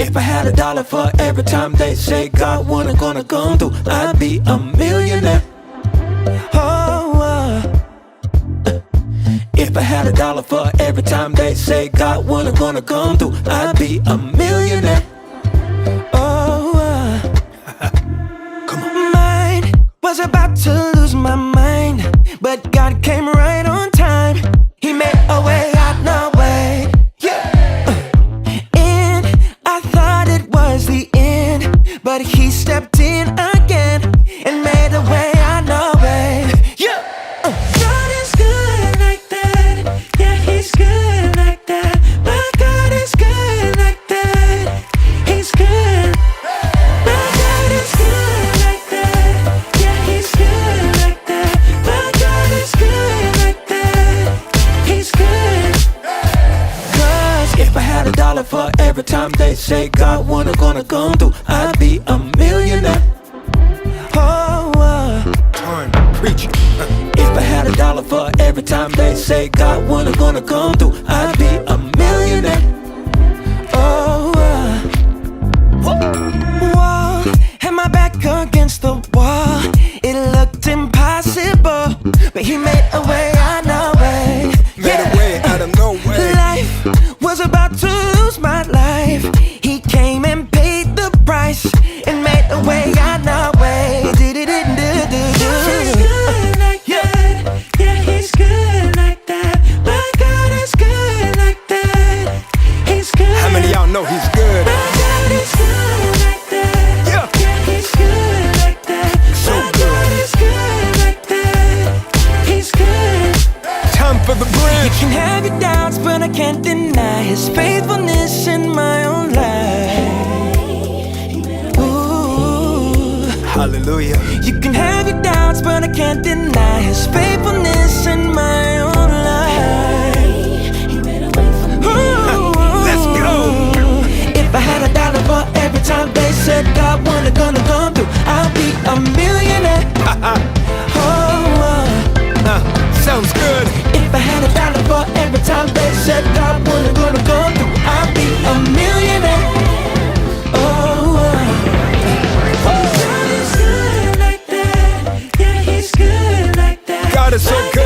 If I had a dollar for every time they say God wasn't gonna come through, I'd be a millionaire. Oh, uh, if I had a dollar for every time they say God wasn't gonna come through, I'd be a millionaire. Oh, uh, Mine was about to lose my mind, but God came right stepped in again and made a way out no way. Yeah. Uh. God is good like that. Yeah, He's good like that. My God is good like that. He's good. My God is good like that. Yeah, He's good like that. My God is good like that. He's good. Cause if I had a dollar for every time they say God wasn't gonna come through, I'd be a every time they say God wasn't gonna come through, I'd be a millionaire. Oh, uh. wall, and my back against the wall. It looked impossible, but he made a way out of no way. Made a way out of no way. Life was about to know he's good? My God is good like that. Yeah. Yeah, he's good like that. So My good. God is good like that. He's good. Time for the bridge. You can have your doubts, but I can't deny his faithfulness in my own life. Ooh. Hallelujah. You can have your doubts, but I can't deny his faithfulness every time they said God wasn't gonna come through, I'd be a millionaire. Oh, oh. oh, God is good like that. Yeah, he's good like that. God is so good.